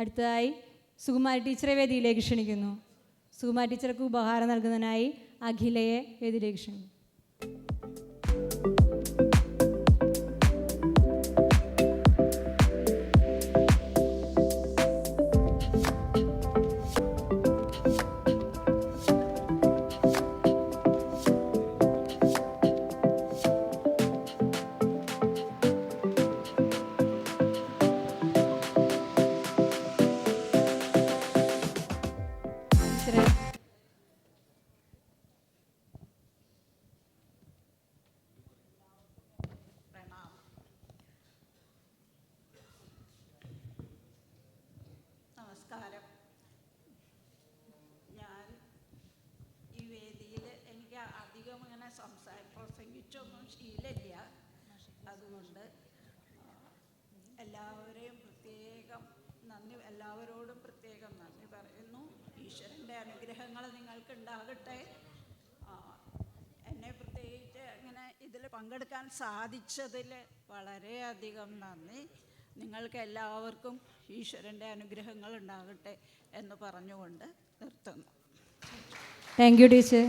അടുത്തതായി സുകുമാരി ടീച്ചറെ വേദിയിലേക്ക് ക്ഷണിക്കുന്നു. സുകുമാരി ടീച്ചർക്ക് ഉപഹാരം നൽകുന്നതിനായി അഖിലയെ വേദിയിലേക്ക് ക്ഷണിക്കുന്നു. സംസാര പ്രസംഗിച്ചൊന്നും ശീലമില്ല. അതുകൊണ്ട് എല്ലാവരെയും പ്രത്യേകം നന്ദി എല്ലാവരോടും പ്രത്യേകം നന്ദി പറയുന്നു. ഈശ്വരന്റെ അനുഗ്രഹങ്ങൾ നിങ്ങൾക്ക് ഉണ്ടാകട്ടെ എന്നെ പ്രത്യേകിച്ച് അങ്ങനെ ഇതിൽ പങ്കെടുക്കാൻ സാധിച്ചതിൽ വളരെയധികം നന്ദി. നിങ്ങൾക്ക് എല്ലാവർക്കും ഈശ്വരന്റെ അനുഗ്രഹങ്ങൾ ഉണ്ടാകട്ടെ എന്ന് പറഞ്ഞുകൊണ്ട് നിർത്തുന്നു. Thank you teacher